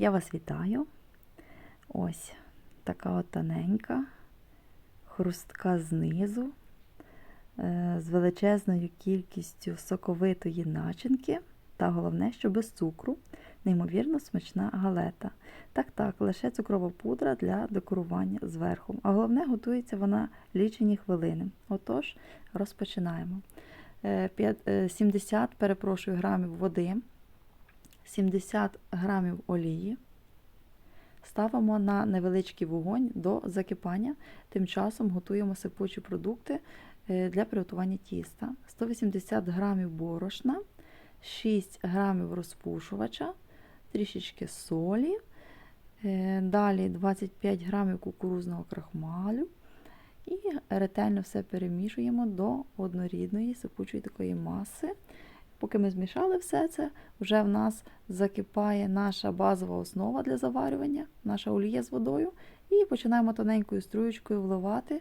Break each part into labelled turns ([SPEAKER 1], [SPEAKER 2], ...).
[SPEAKER 1] Я вас вітаю. Ось така от тоненька, хрустка знизу, е, з величезною кількістю соковитої начинки, та головне, що без цукру, неймовірно смачна галета. Так, так, лише цукрова пудра для декорування зверху. А головне, готується вона лічені хвилини. Отож, розпочинаємо. Е, п'ят- е, 70, перепрошую, грамів води. 70 грамів олії. Ставимо на невеличкий вогонь до закипання. Тим часом готуємо сипучі продукти е, для приготування тіста. 180 грамів борошна, 6 грамів розпушувача, трішечки солі. е, Далі 25 грамів кукурузного крахмалю. І ретельно все перемішуємо до однорідної сипучої такої маси. Поки ми змішали все це, вже в нас закипає наша базова основа для заварювання, наша олія з водою. І починаємо тоненькою струєчкою вливати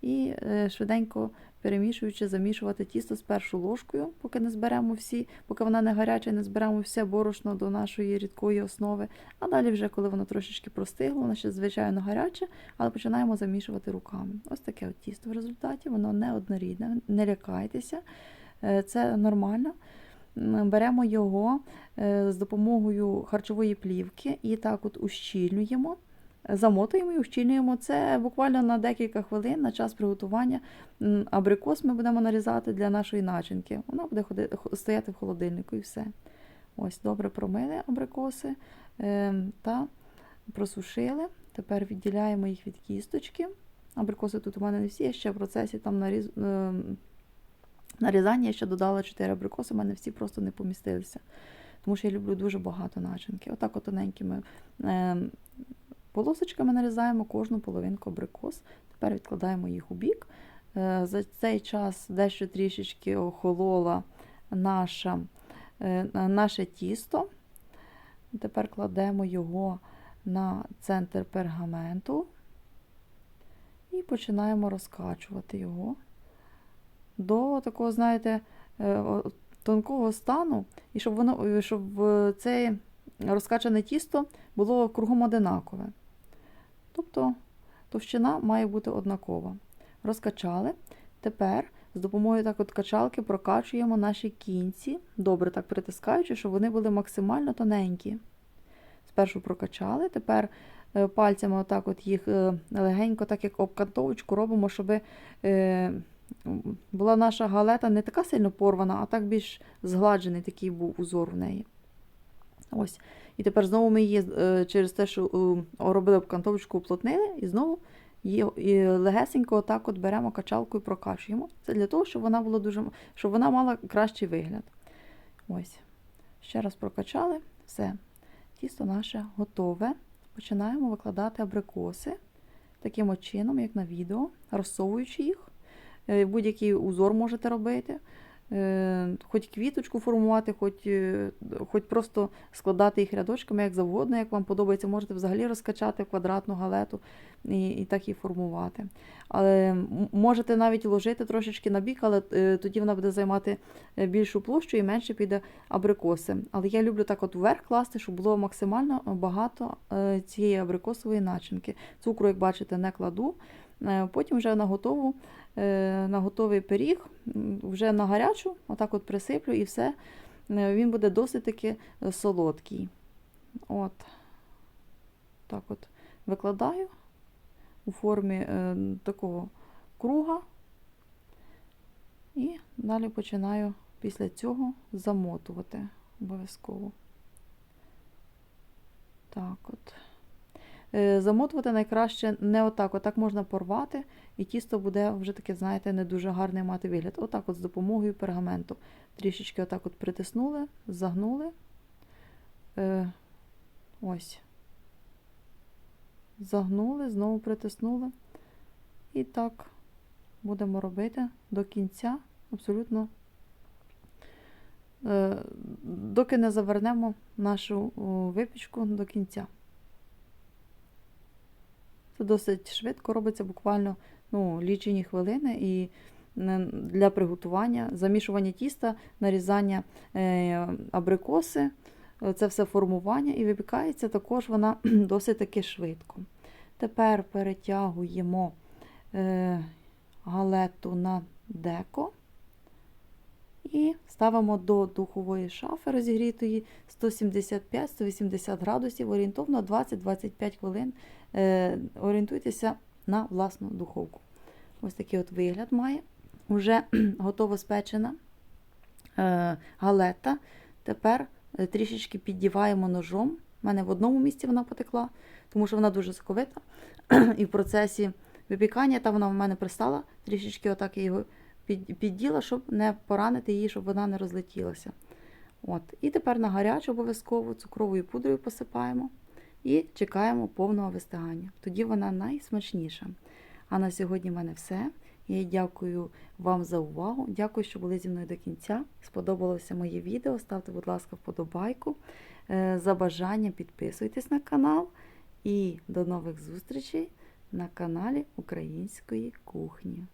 [SPEAKER 1] і е, швиденько перемішуючи, замішувати тісто спершу ложкою, поки не зберемо всі, поки вона не гаряча, не зберемо все борошно до нашої рідкої основи. А далі, вже коли воно трошечки простигло, воно ще звичайно гаряче, але починаємо замішувати руками. Ось таке от тісто в результаті, воно не однорідне, не лякайтеся, е, це нормально. Беремо його е, з допомогою харчової плівки і так от ущільнюємо, замотуємо і ущільнюємо це буквально на декілька хвилин на час приготування. Абрикос ми будемо нарізати для нашої начинки. Вона буде ходи- хо- стояти в холодильнику і все. Ось, добре промили абрикоси е, та просушили. Тепер відділяємо їх від кісточки. Абрикоси тут у мене не всі, я ще в процесі там наріз... нарізання я ще додала 4 абрикоси, у мене всі просто не помістилися. Тому що я люблю дуже багато начинки. Отак от тоненькими е, полосочками нарізаємо кожну половинку абрикос. Тепер відкладаємо їх у бік. Е, за цей час дещо трішечки охолола наша, е, наше тісто. Тепер кладемо його на центр пергаменту і починаємо розкачувати його до такого, знаєте, е, тонкого стану, і щоб воно е, щоб е, це розкачане тісто було кругом одинакове. Тобто товщина має бути однакова. Розкачали. Тепер з допомогою так от качалки прокачуємо наші кінці, добре так притискаючи, щоб вони були максимально тоненькі. Спершу прокачали, тепер пальцями отак от їх легенько, так як обкантовочку робимо, щоб була наша галета не така сильно порвана, а так більш згладжений такий був узор в неї. Ось. І тепер знову ми її е, через те, що е, робили обкантовочку, уплотнили, і знову її легесенько отак от беремо качалку і прокачуємо. Це для того, щоб вона була дуже, щоб вона мала кращий вигляд. Ось. Ще раз прокачали. Все. Тісто наше готове. Починаємо викладати абрикоси таким чином, як на відео, розсовуючи їх. Е, Будь-який узор можете робити. Е, Хоч квіточку формувати, хоч, е, хоч просто складати їх рядочками, як завгодно, як вам подобається, можете взагалі розкачати квадратну галету і, і так її формувати. Але можете навіть ложити трошечки на бік, але тоді вона буде займати більшу площу і менше піде абрикоси. Але я люблю так от вверх класти, щоб було максимально багато цієї абрикосової начинки. Цукру, як бачите, не кладу. Е, Потім вже на готову, е, на готовий пиріг, вже на гарячу, отак от присиплю і все. Е, Він буде досить таки солодкий. От. Так от викладаю у формі такого круга. І далі починаю після цього замотувати обов'язково. Так от. Е, Замотувати найкраще не отак. Отак можна порвати, і тісто буде вже таке, знаєте, не дуже гарний мати вигляд. Отак от з допомогою пергаменту. Трішечки отак от притиснули, загнули. Е, ось. Загнули, знову притиснули. І так будемо робити до кінця, абсолютно, е, доки не завернемо нашу випічку до кінця. Це досить швидко робиться, буквально ну, лічені хвилини. І для приготування, замішування тіста, нарізання е, абрикоси, е, це все формування і випікається також вона досить таки швидко. Тепер перетягуємо е, галету на деко і ставимо до духової шафи розігрітої 175-180 градусів, орієнтовно 20-25 хвилин. Е, орієнтуйтеся на власну духовку. Ось такий от вигляд має. Уже готово спечена е, галета. Тепер е, трішечки піддіваємо ножом. У мене в одному місці вона потекла, тому що вона дуже соковита. І в процесі випікання там вона в мене пристала, трішечки отак під- підділа, щоб не поранити її, щоб вона не розлетілася. От. І тепер на гарячу обов'язково цукровою пудрою посипаємо і чекаємо повного вистигання. Тоді вона найсмачніша. А на сьогодні в мене все. Я дякую вам за увагу. Дякую, що були зі мною до кінця. Сподобалося моє відео. Ставте, будь ласка, вподобайку. Е, За бажанням підписуйтесь на канал. І до нових зустрічей на каналі Української кухні.